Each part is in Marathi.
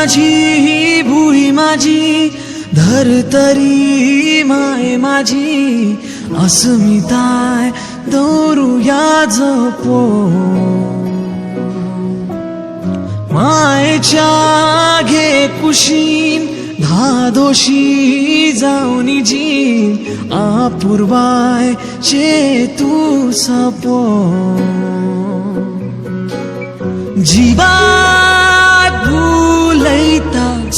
माझी ही भुई माझी धरतरी माय माझी. अस्मिताय दौरुया जपो. मायच्या घे कुशीन धादोशी जाऊनी जी आपूर्वाय चे तू सपो. जीवा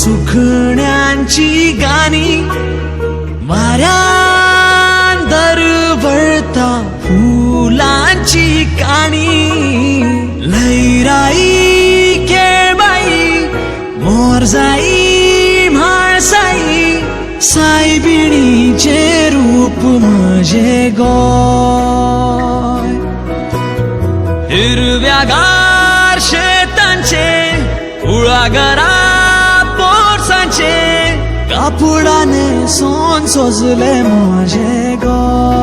सुखण्यांची गाणी. माऱ्यांदर दरवळता फुलांची काणी. लैराई खेळबाई मोरजाई म्हाळसाई. सायबिणीचे रूप म्हजे गोय हिरव्यागार शेतांचे कुळागरा पोरसांचे कापडाने सोन सोजले माझे गाव